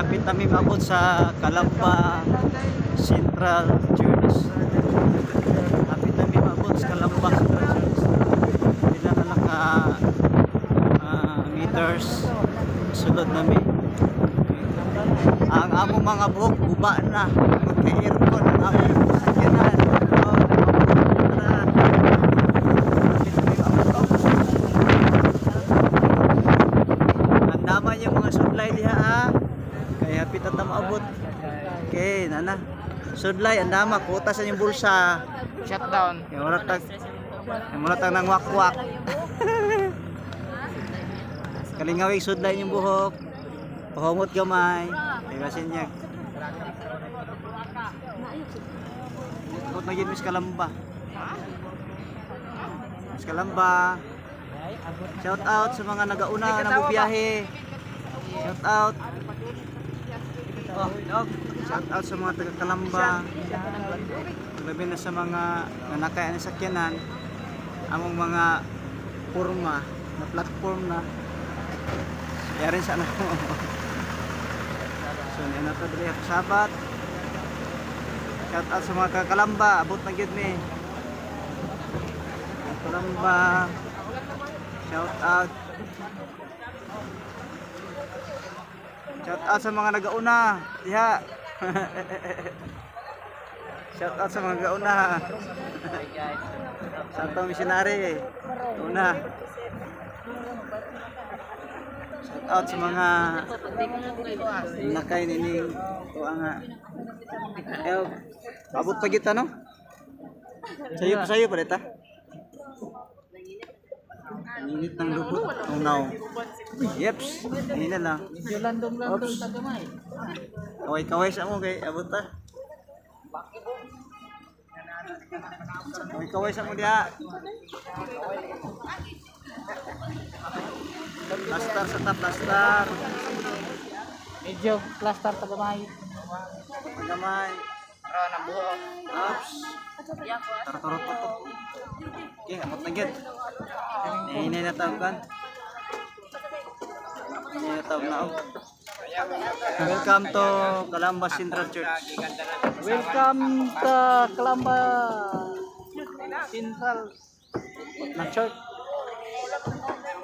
kapit kami mabot sa Kalamba Central Church. Kapit kami mabot sa Kalamba Central Church. Pila na lang ka ah, meters sulod nami. Ang among mga buhok guba na. Kay aircon ang among sakyanan. Oh, nakapagod na. Kapit kami mabot. Andaman yung mga sudlay diha ha. Kaya pitat na maabot. Okay, nana. Sudlay, andama, kutas sa yung bulsa. Shutdown. Yung wala tag yung wala tag nang wakwak. Kalingawig sudlay yung buhok. Pahungot gamay. Iwasin niya. Ikot na yun, Miss Kalamba. Miss Kalamba. Shout out sa mga nagauna na bubiyahe. Shout out. Shout out sa mga taga Kalamba. Labi na sa mga nanakay na sakyanan. Among mga forma na platform na. Kaya rin sa ano. so, yan na to ako sabat. Shout out sa mga taga. Abot na gyud mi. Kalamba. Shout out. Shout out sa mga nagauna. Diha. Shout out sa mga nagauna. sa atong missionary. Una. Shout out sa mga nakay nining tuwa nga. Eh, abot pa no? Sayo sayo pa dita. Init ng lubot. Tunaw. Yeps. Hindi na lang. Medyo landong-landong Oops. tagamay. Kaway-kaway sa mo kay abot ta. Kaway-kaway sa mo diha. Plastar sa ta, plastar. Medyo plaster tagamay. Pagamay. Pero na buhok. Ops. Tartarot to. Okay, amot na gid. Na tawag kan. Nahinay na tawag na og. Welcome to Calamba Central Church. Welcome to Kalamba Central na church.